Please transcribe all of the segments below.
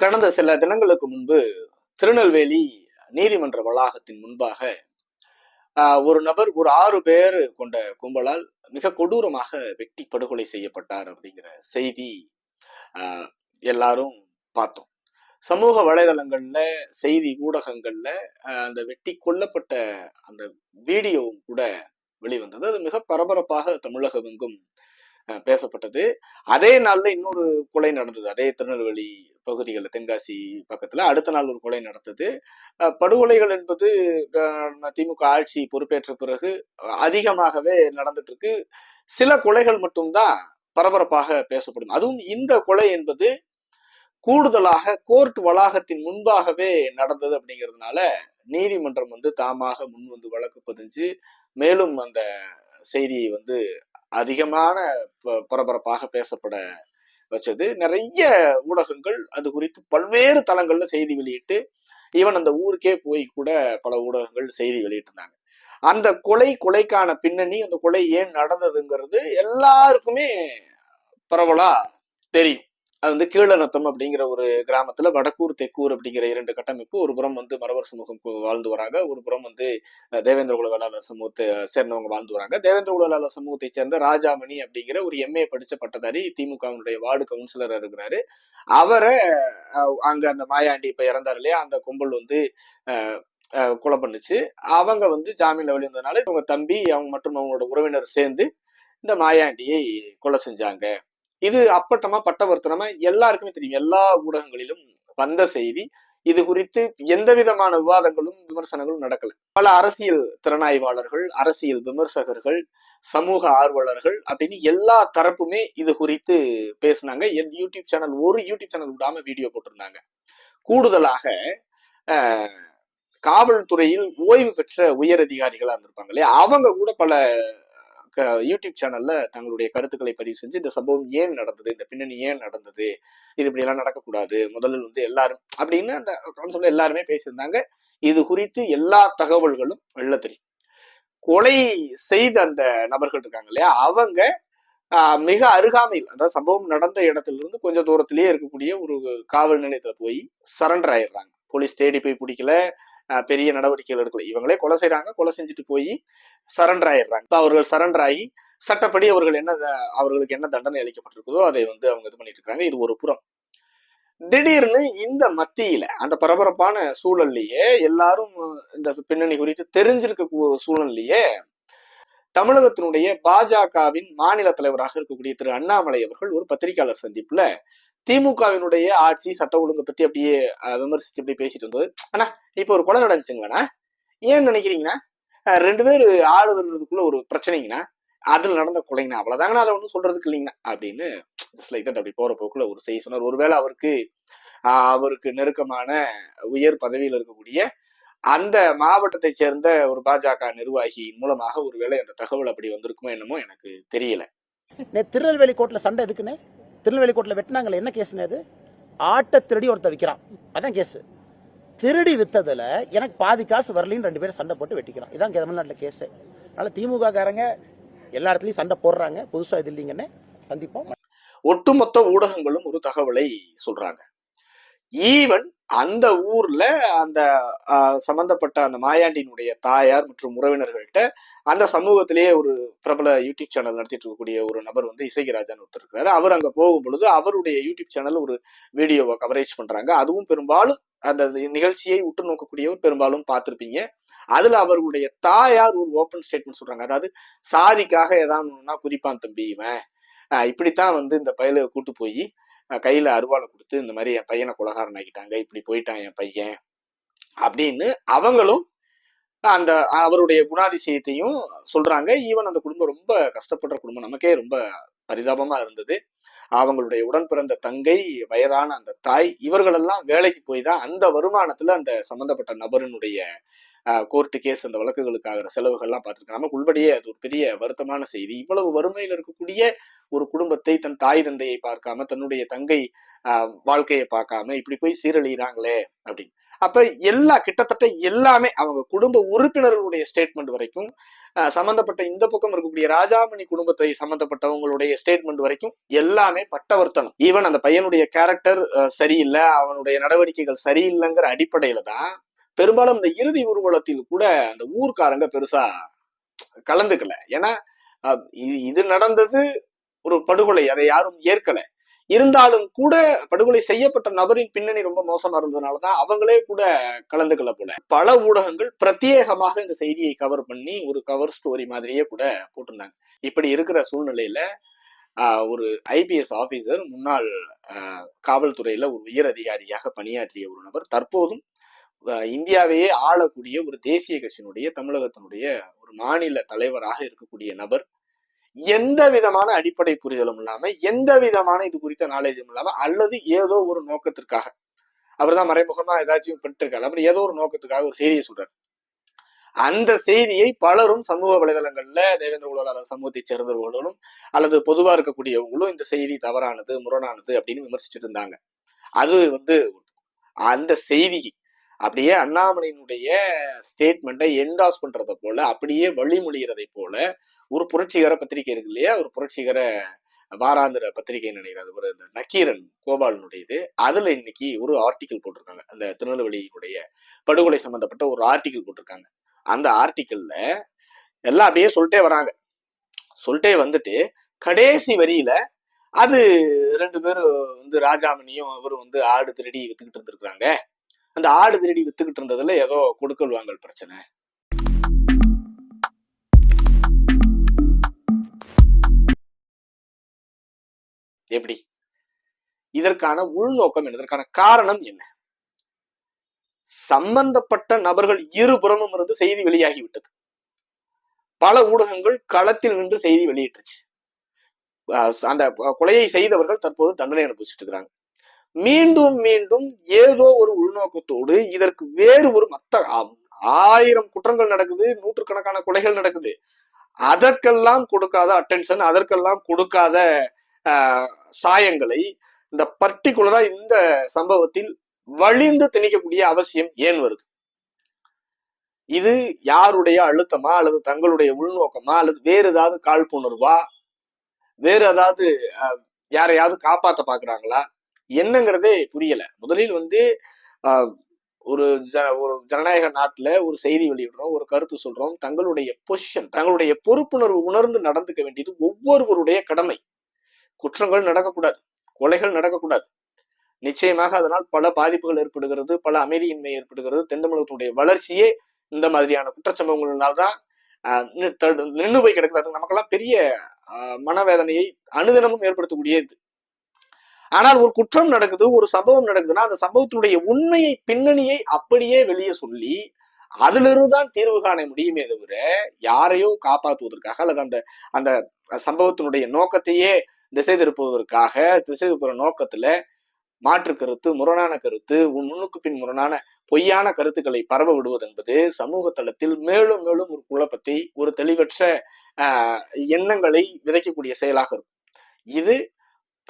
கடந்த சில தினங்களுக்கு முன்பு திருநெல்வேலி நீதிமன்ற வளாகத்தின் முன்பாக ஒரு நபர் ஒரு ஆறு பேர் கொண்ட கும்பலால் மிக கொடூரமாக வெட்டி படுகொலை செய்யப்பட்டார் அப்படிங்கிற செய்தி ஆஹ், எல்லாரும் பார்த்தோம். சமூக வலைதளங்கள்ல செய்தி ஊடகங்கள்ல அந்த வெட்டி கொல்லப்பட்ட அந்த வீடியோவும் கூட வெளிவந்தது. அது மிக பரபரப்பாக தமிழகமெங்கும் பேசப்பட்டது. அதே நாளில் இன்னொரு கொலை நடந்தது. அதே திருநெல்வேலி பகுதிகளில் தென்காசி பக்கத்தில் அடுத்த நாள் ஒரு கொலை நடந்தது. படுகொலைகள் என்பது திமுக ஆட்சி பொறுப்பேற்ற பிறகு அதிகமாகவே நடந்துட்டு இருக்கு சில கொலைகள் மட்டும்தான் பரபரப்பாக பேசப்படும். அதுவும் இந்த கொலை என்பது கூடுதலாக கோர்ட் வளாகத்தின் முன்பாகவே நடந்தது அப்படிங்கிறதுனால நீதிமன்றம் வந்து தாமாக முன் வந்து வழக்கு பதிஞ்சு மேலும் அந்த செய்தி வந்து அதிகமான ப- பரபரப்பாக பேசப்பட வச்சது. நிறைய ஊடகங்கள் அது குறித்து பல்வேறு தளங்கள்ல செய்தி வெளியிட்டு ஈவன் அந்த ஊருக்கே போய் கூட பல ஊடகங்கள் செய்தி வெளியிட்டிருந்தாங்க. அந்த கொலை கொலைக்கான பின்னணி அந்த கொலை ஏன் நடந்ததுங்கிறது எல்லாருக்குமே பரவலா தெரியும். அது வந்து கீழநத்தம் அப்படிங்கிற ஒரு கிராமத்துல வடக்கூர் தெக்கூர் அப்படிங்கிற இரண்டு கட்டமைப்பு ஒரு புறம் வந்து மரவர் சமூகம் வாழ்ந்து வராங்க. ஒரு புறம் வந்து தேவேந்திர குல வேளாளர் சமூகத்தை சேர்ந்தவங்க வாழ்ந்து வராங்க. தேவேந்திர குல வேளாளர் சமூகத்தை சேர்ந்த ராஜாமணி அப்படிங்கிற ஒரு எம்ஏ படிச்ச பட்டதாரி திமுகவினுடைய வார்டு கவுன்சிலர் இருக்கிறாரு. அவரை அங்க அந்த மாயாண்டி இப்ப இறந்தார் இல்லையா? அந்த கும்பல் வந்து கொலை பண்ணுச்சு. அவங்க வந்து ஜாமீன்ல வெளியிருந்ததுனால இவங்க தம்பி அவங்க மற்றும் அவங்களோட உறவினர் சேர்ந்து இந்த மாயாண்டியை கொலை செஞ்சாங்க. இது அப்பட்டமா பட்டவர்த்தனமா எல்லாருக்குமே தெரியும். எல்லா ஊடகங்களிலும் வந்த செய்தி. இது குறித்து எந்த விதமான விவாதங்களும் விமர்சனங்களும் நடக்கல. பல அரசியல் திறனாய்வாளர்கள் அரசியல் விமர்சகர்கள் சமூக ஆர்வலர்கள் அப்படின்னு எல்லா தரப்புமே இது குறித்து பேசுனாங்க. என் யூடியூப் சேனல் ஒரு யூடியூப் சேனல் விடாம வீடியோ போட்டிருந்தாங்க. கூடுதலாக காவல்துறையில் ஓய்வு பெற்ற உயர் அதிகாரிகளா இருந்திருப்பாங்க இல்லையா? அவங்க கூட பல யூடியூப் சேனல்ல தங்களுடைய கருத்துக்களை பதிவு செஞ்சு இந்த சம்பவம் ஏன் நடந்தது? இந்த பின்னணி ஏன் நடந்தது? இது இப்படி எல்லாம் நடக்கக்கூடாது. முதலில் வந்து எல்லாரும் அப்படின்னு அந்த கவுன்சில் எல்லாருமே பேசியிருந்தாங்க. இது குறித்து எல்லா தகவல்களும் வெளில தெரியும் கொலை செய்த அந்த நபர்கள் இருக்காங்க இல்லையா? அவங்க மிக அருகாமையில் அதாவது சம்பவம் நடந்த இடத்துல இருந்து கொஞ்சம் தூரத்திலேயே இருக்கக்கூடிய ஒரு காவல் நிலையத்துல போய் சரண்டர் ஆயிடுறாங்க. போலீஸ் தேடி போய் பிடிக்கல. பெரிய நடவடிக்கைகள் எடுக்கல. இவங்களே கொலை செய்றாங்க கொலை செஞ்சுட்டு போய் சரண்டர் ஆயிடுறாங்க. இப்போ அவர்கள் சரண்டர் ஆகி சட்டப்படி அவர்கள் என்ன அவர்களுக்கு என்ன தண்டனை அளிக்கப்பட்டிருக்குதோ அதை வந்து அவங்க இது பண்ணிட்டு இருக்காங்க. இது ஒரு புறம். திடீர்னு இந்த மத்தியில அந்த பரபரப்பான சூழல்லையே எல்லாரும் இந்த பின்னணி குறித்து தெரிஞ்சிருக்க கூ- சூழல்லையே தமிழகத்தினுடைய பாஜகவின் மாநில தலைவராக இருக்கக்கூடிய திரு அண்ணாமலை அவர்கள் ஒரு பத்திரிகையாளர் சந்திப்புல திமுகவினுடைய ஆட்சி சட்ட ஒழுங்கை பத்தி அப்படியே விமர்சிச்சு அப்படியே பேசிட்டு இருந்தது. ஆனா இப்ப ஒரு கொலை நடந்துச்சுங்கண்ணா ஏன் நினைக்கிறீங்கன்னா ரெண்டு பேர் ஆளுதுக்குள்ள ஒரு பிரச்சனைங்கண்ணா. அதுல நடந்த கொலைங்கண்ணா. அவ்வளவுதாங்கண்ணா. அதை ஒன்றும் சொல்றதுக்கு இல்லைங்கண்ணா. அப்படின்னு லைக் தட் அப்படி போற போக்குல ஒரு செய்தி சொன்னார். ஒருவேளை அவருக்கு ஆஹ், அவருக்கு நெருக்கமான உயர் பதவியில் இருக்கக்கூடிய அந்த மாவட்டத்தை சேர்ந்த ஒரு பாஜக நிர்வாகியின் மூலமாக ஒருவேளை அந்த தகவல் அப்படி வந்திருக்குமோ என்னமோ எனக்கு தெரியல. திருநெல்வேலி கோர்ட்ல சண்டை எதுக்குன்னு திருநெல்வேலி கோட்டில் வெட்டினாங்களே என்ன கேஸ்னு அது? ஆட்டை திருடி ஒருத்தன் விற்கிறான் அதான் கேஸ். திருடி வித்ததுல எனக்கு பாதி காசு வரலின்னு ரெண்டு பேரும் சண்டை போட்டு வெட்டிக்கிறான். இதான் தமிழ்நாட்டில் கேஸு. அதனால திமுக காரங்க எல்லா இடத்துலையும் சண்டை போடுறாங்க. புதுசா இது இல்லைங்கன்னு சந்திப்போம். ஒட்டுமொத்த ஊடகங்களும் ஒரு தகவலை சொல்றாங்க. ஈவன் அந்த ஊர்ல அந்த சம்பந்தப்பட்ட அந்த மாயாண்டினுடைய தாயார் மற்றும் உறவினர்கள்ட்ட அந்த சமூகத்திலேயே ஒரு பிரபல யூடியூப் சேனல் நடத்திட்டு இருக்கக்கூடிய ஒரு நபர் வந்து இசைகிராஜன் ஒருத்தர் இருக்கிறாரு அவர் அங்க போகும் பொழுது அவருடைய யூடியூப் சேனல் ஒரு வீடியோவை கவரேஜ் பண்றாங்க. அதுவும் பெரும்பாலும் அந்த நிகழ்ச்சியை உற்று நோக்கக்கூடியவர் பெரும்பாலும் பார்த்திருப்பீங்க. அதுல அவர்களுடைய தாயார் ஒரு ஓப்பன் ஸ்டேட்மெண்ட் சொல்றாங்க. அதாவது சாதிக்காக ஏதாவது ஒண்ணுன்னா குதிப்பான் தம்பி இவன். இப்படித்தான் வந்து இந்த பயலை கூட்டு போய் கையில அருவாளை கொடுத்து இந்த மாதிரி என் பையனை குலகாரம் ஆக்கிட்டாங்க இப்படி போயிட்டான் என் பையன் அப்படின்னு அவங்களும் அந்த அவருடைய குணாதிசயத்தையும் சொல்றாங்க. ஈவன் அந்த குடும்பம் ரொம்ப கஷ்டப்படுற குடும்பம். நமக்கே ரொம்ப பரிதாபமா இருந்தது. அவங்களுடைய உடன் பிறந்த தங்கை வயதான அந்த தாய் இவர்களெல்லாம் வேலைக்கு போய் தான் அந்த வருமானத்துல அந்த சம்பந்தப்பட்ட நபரினுடைய கோர்ட்டு கேஸ் அந்த வழக்குகளுக்காகிற செலவுகள்லாம் பார்த்துருக்கோம். நமக்கு உள்படியே அது ஒரு பெரிய வருத்தமான செய்தி. இவ்வளவு வறுமையில் இருக்கக்கூடிய ஒரு குடும்பத்தை தன் தாய் தந்தையை பார்க்காம தன்னுடைய தங்கை ஆஹ் வாழ்க்கையை பார்க்காம இப்படி போய் சீரழிகிறாங்களே அப்படின்னு. அப்ப எல்லா கிட்டத்தட்ட எல்லாமே அவங்க குடும்ப உறுப்பினர்களுடைய ஸ்டேட்மெண்ட் வரைக்கும் ஆஹ் சம்பந்தப்பட்ட இந்த பக்கம் இருக்கக்கூடிய ராஜாமணி குடும்பத்தை சம்பந்தப்பட்டவங்களுடைய ஸ்டேட்மெண்ட் வரைக்கும் எல்லாமே பட்டவர்த்தனம். ஈவன் அந்த பையனுடைய கேரக்டர் சரியில்லை அவனுடைய நடவடிக்கைகள் சரியில்லைங்கிற அடிப்படையில தான் பெரும்பாலும் இந்த இறுதி ஊர்வலத்தில் கூட அந்த ஊர்க்காரங்க பெருசா கலந்துக்கல. ஏன்னா இது- இது நடந்தது ஒரு படுகொலை அதை யாரும் ஏற்கல. இருந்தாலும் கூட படுகொலை செய்யப்பட்ட நபரின் பின்னணி ரொம்ப மோசமா இருந்ததுனாலதான் அவங்களே கூட கலந்துக்கல போல. பல ஊடகங்கள் பிரத்யேகமாக இந்த செய்தியை கவர் பண்ணி ஒரு கவர் ஸ்டோரி மாதிரியே கூட போட்டிருந்தாங்க. இப்படி இருக்கிற சூழ்நிலையில ஒரு ஐபிஎஸ் ஆபீசர் முன்னாள் ஆஹ், காவல்துறையில ஒரு உயர் அதிகாரியாக பணியாற்றிய ஒரு நபர் தற்போதும் இந்தியாவையே ஆளக்கூடிய ஒரு தேசிய கட்சியினுடைய தமிழகத்தினுடைய ஒரு மாநில தலைவராக இருக்கக்கூடிய நபர் எந்த விதமான அடிப்படை புரிதலும் இல்லாம எந்த விதமான இது குறித்த நாலேஜும் இல்லாம அல்லது ஏதோ ஒரு நோக்கத்திற்காக. அவர்தான் மறைமுகமா ஏதாச்சும் பெற்றிருக்காரு அப்புறம் ஏதோ ஒரு நோக்கத்துக்காக ஒரு செய்தியை சொல்றாரு. அந்த செய்தியை பலரும் சமூக வலைதளங்கள்ல தேவேந்திர குலவாளர் சமூகத்தை சேர்ந்தவர்களும் அல்லது பொதுவா இருக்கக்கூடியவங்களும் இந்த செய்தி தவறானது முரணானது அப்படின்னு விமர்சிச்சிட்டு இருந்தாங்க. அது வந்து அந்த செய்தி அப்படியே அண்ணாமலையினுடைய ஸ்டேட்மெண்ட்டை என்டாஸ் பண்றதை போல அப்படியே வழிமொழிகிறதை போல ஒரு புரட்சிகர பத்திரிகை இருக்கு இல்லையா? ஒரு புரட்சிகர வாராந்திர பத்திரிகை நினைக்கிறது ஒரு இந்த நக்கீரன் கோபாலனுடையது அதுல இன்னைக்கு ஒரு ஆர்டிக்கிள் போட்டிருக்காங்க. அந்த திருநெல்வேலியினுடைய படுகொலை சம்பந்தப்பட்ட ஒரு ஆர்டிக்கிள் போட்டிருக்காங்க. அந்த ஆர்டிக்கிள்ல எல்லாம் அப்படியே சொல்லிட்டே வராங்க. சொல்லிட்டே வந்துட்டு கடைசி வரியில அது ரெண்டு பேரும் வந்து ராஜாமணியும் அவரும் வந்து ஆடு திருடி வித்துக்கிட்டு இருந்திருக்கிறாங்க. அந்த ஆடு திருடி வித்துக்கிட்டு இருந்ததுல ஏதோ கொடுக்கல் வாங்கல் பிரச்சனை. எப்படி? இதற்கான உள்நோக்கம் என்ன? இதற்கான காரணம் என்ன? சம்பந்தப்பட்ட நபர்கள் இருபுறமும் இருந்து செய்தி வெளியாகி விட்டது. பல ஊடகங்கள் களத்தில் நின்று செய்தி வெளியிட்டுருச்சு அந்த கொலையை செய்தவர்கள் தற்போது தண்டனை அனுபவிச்சுட்டு இருக்கிறாங்க. மீண்டும் மீண்டும் ஏதோ ஒரு உள்நோக்கத்தோடு இதற்கு வேறு ஒரு மத்த ஆ- ஆயிரம் குற்றங்கள் நடக்குது நூற்றுக்கணக்கான கொலைகள் நடக்குது. அதற்கெல்லாம் கொடுக்காத அட்டென்ஷன் அதற்கெல்லாம் கொடுக்காத ஆஹ், சாயங்களை இந்த பர்டிகுலரா இந்த சம்பவத்தில் வழிந்து திணிக்கக்கூடிய அவசியம் ஏன் வருது? இது யாருடைய அழுத்தமா அல்லது தங்களுடைய உள்நோக்கமா அல்லது வேறு ஏதாவது காழ்ப்புணர்வா? வேறு ஏதாவது யாரையாவது காப்பாத்த பாக்குறாங்களா? என்னங்கிறதே புரியல. முதலில் வந்து ஒரு ஜ ஒரு ஜனநாயக நாட்டுல ஒரு செய்தி வெளியிடுறோம் ஒரு கருத்து சொல்றோம். தங்களுடைய பொசிஷன் தங்களுடைய பொறுப்புணர்வு உணர்ந்து நடந்துக்க வேண்டியது ஒவ்வொருவருடைய கடமை. குற்றங்கள் நடக்கக்கூடாது கொலைகள் நடக்கக்கூடாது. நிச்சயமாக அதனால் பல பாதிப்புகள் ஏற்படுகிறது பல அமைதியின்மை ஏற்படுகிறது. தென் தமிழகத்தினுடைய வளர்ச்சியே இந்த மாதிரியான குற்றச்சம்பவங்களால்தான் நின்று நி- தடு- போய் கிடக்குது. அது நமக்கெல்லாம் பெரிய மனவேதனையை அனுதினமும் ஏற்படுத்தக்கூடியது. ஆனால் ஒரு குற்றம் நடக்குது ஒரு சம்பவம் நடக்குதுன்னா அந்த சம்பவத்தினுடைய உண்மையை பின்னணியை அப்படியே வெளியே சொல்லி அதிலிருந்து தான் தீர்வு காண முடியுமே தவிர யாரையோ காப்பாற்றுவதற்காக அல்லது அந்த அந்த சம்பவத்தினுடைய நோக்கத்தையே திசை திருப்புவதற்காக திசை திருப்புற நோக்கத்துல மாற்று கருத்து முரணான கருத்து உன் முன்னுக்கு பின் முரணான பொய்யான கருத்துக்களை பரவ விடுவது என்பது சமூக தளத்தில் மேலும் மேலும் ஒரு குழப்பத்தை ஒரு தெளிவற்ற ஆஹ், எண்ணங்களை விதைக்கக்கூடிய செயலாக இருக்கும். இது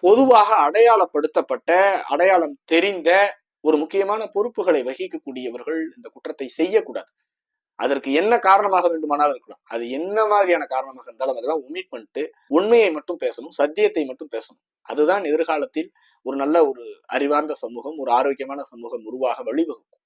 பொதுவாக அடையாளப்படுத்தப்பட்ட அடையாளம் தெரிந்த ஒரு முக்கியமான பொறுப்புகளை வகிக்கக்கூடியவர்கள் இந்த குற்றத்தை செய்யக்கூடாது. அதற்கு என்ன காரணமாக வேண்டுமானாலும் இருக்கலாம். அது என்ன மாதிரியான காரணமாக இருந்தாலும் அதெல்லாம் ஒமிட் பண்ணிட்டு உண்மையை மட்டும் பேசணும் சத்தியத்தை மட்டும் பேசணும். அதுதான் எதிர்காலத்தில் ஒரு நல்ல ஒரு அறிவார்ந்த சமூகம் ஒரு ஆரோக்கியமான சமூகம் உருவாக வழிவகுக்கும்.